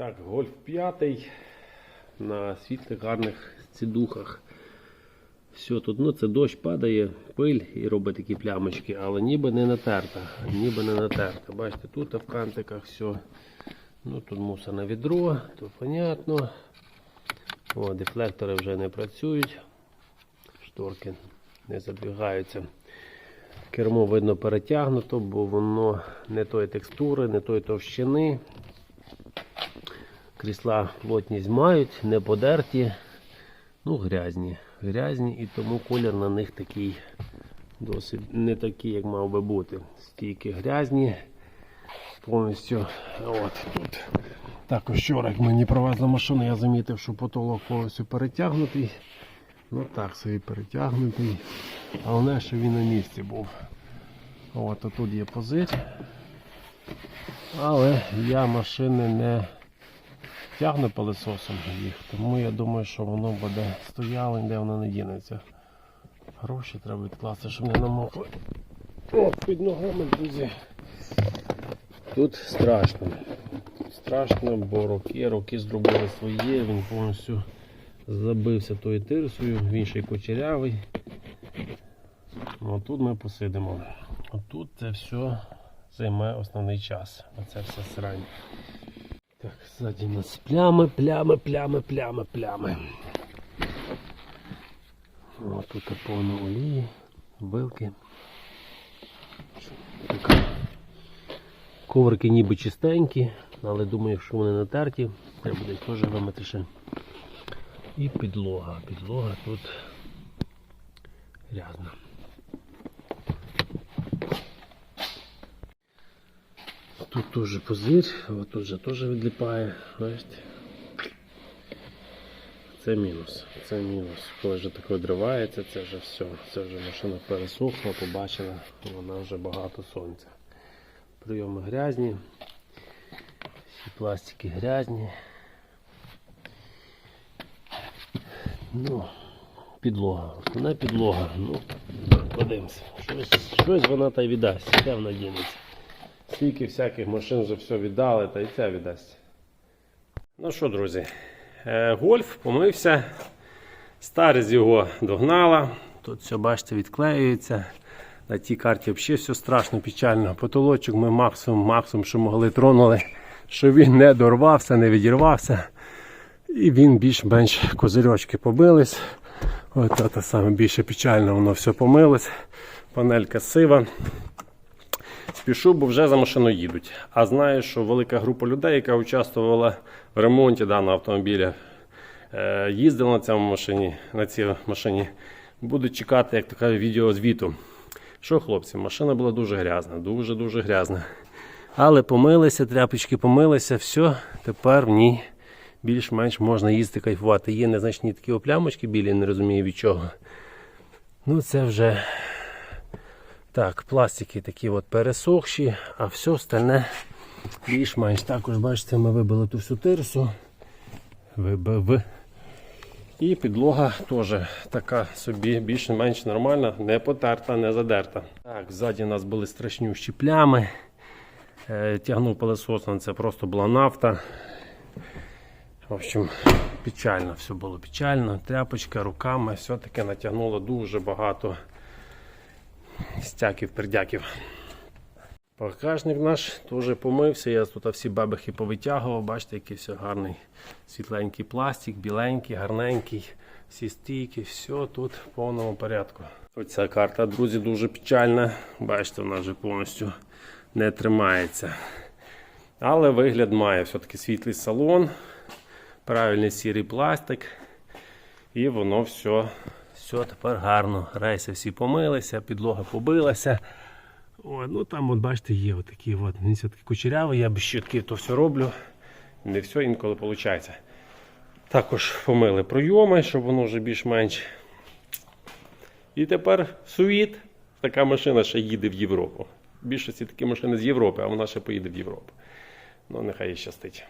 Так, гольф п'ятий на світлих гарних цідухах. Все тут, ну це дощ падає, пиль і робить такі плямочки, але ніби не натерта. Ніби не натерта. Бачите, тут в кантиках все. Ну тут мусорне відро, то понятно. О, дефлектори вже не працюють. Шторки не задвигаються. Кермо видно перетягнуто, бо воно не тої текстури, не тої товщини. Крісла плотність мають, не подерті, ну грязні. Грязні і тому колір на них такий досить не такий, як мав би бути. Стійки грязні. Повністю. От тут. Також вчора, як мені привезли машину, я замітив, що потолок повністю перетягнутий. Ну так собі перетягнутий. Головне, що він на місці був. От тут є позир. Але я машини не тягну пилососом їх, тому я думаю, що воно буде стояло, ніде воно не дінеться. Гроші треба відкласти, щоб не намокли. О, під ногами, друзі. Тут страшно. Страшно, бо роки, роки зробили своє, він повністю забився тою тирсою, він ще й кучерявий. Ну, тут ми посидимо. Отут це все займе основний час. Оце все срань. Так, ззаді у нас плями, плями, плями, плями, плями. О, тут повно олії, вилки. Так. Коврики ніби чистенькі, але думаю, якщо вони натерті, треба буде теж вимити ще. І підлога. Підлога тут грязна. Тут теж позир, от тут же теж відлипає. Бачите? Це мінус. Це мінус. Коли вже таке відривається, це вже все. Це вже машина пересохла, побачила, вона вже багато сонця. Прийоми грязні, всі пластики грязні. Ну, підлога. Основна підлога. Ну, подивимося. Щось, щось вона та й віддасть, де вона дінеться. Скільки всяких машин вже все віддали, та й це віддасть. Ну що, друзі, е, гольф помився. Старість його догнала. Тут все, бачите, відклеюється. На тій карті взагалі все страшно печально. Потолочок ми максимум, максимум, що могли тронули, що він не дорвався, не відірвався. І він більш-менш козирьочки побились. От це саме більше печально, воно все помилось. Панелька сива. Спішу, бо вже за машиною їдуть. А знаю, що велика група людей, яка участвувала в ремонті даного автомобіля, е, їздила на цьому машині, на цій машині, будуть чекати, як така відеозвіту. Що, хлопці, машина була дуже грязна, дуже-дуже грязна. Але помилися, тряпочки помилися, все, тепер в ній більш-менш можна їздити кайфувати. Є незначні такі оплямочки білі, не розумію від чого. Ну це вже так, пластики такі от пересохші, а все остальне більш-менш. Також, бачите, ми вибили ту всю тирсу. Вибив. І підлога теж така собі більш-менш нормальна, не потерта, не задерта. Так, ззаді у нас були страшнющі плями. Е, Тягнув пилососом, це просто була нафта. В общем, печально все було печально. Тряпочка руками, все-таки натягнуло дуже багато стяків, пердяків. Багажник наш теж помився. Я тут всі бабихи повитягував. Бачите, який все гарний світленький пластик, біленький, гарненький, всі стійки, все тут в повному порядку. Оця карта, друзі, дуже печальна. Бачите, вона вже повністю не тримається. Але вигляд має все-таки світлий салон, правильний сірий пластик. І воно все, все тепер гарно. Рейси всі помилися, підлога побилася. О, ну там, от бачите, є отакі от. Він все-таки кучерявий, я без щітки то все роблю. Не все інколи виходить. Також помили пройоми, щоб воно вже більш-менш. І тепер суїт. Така машина ще їде в Європу. Більшості такі машини з Європи, а вона ще поїде в Європу. Ну, нехай їй щастить.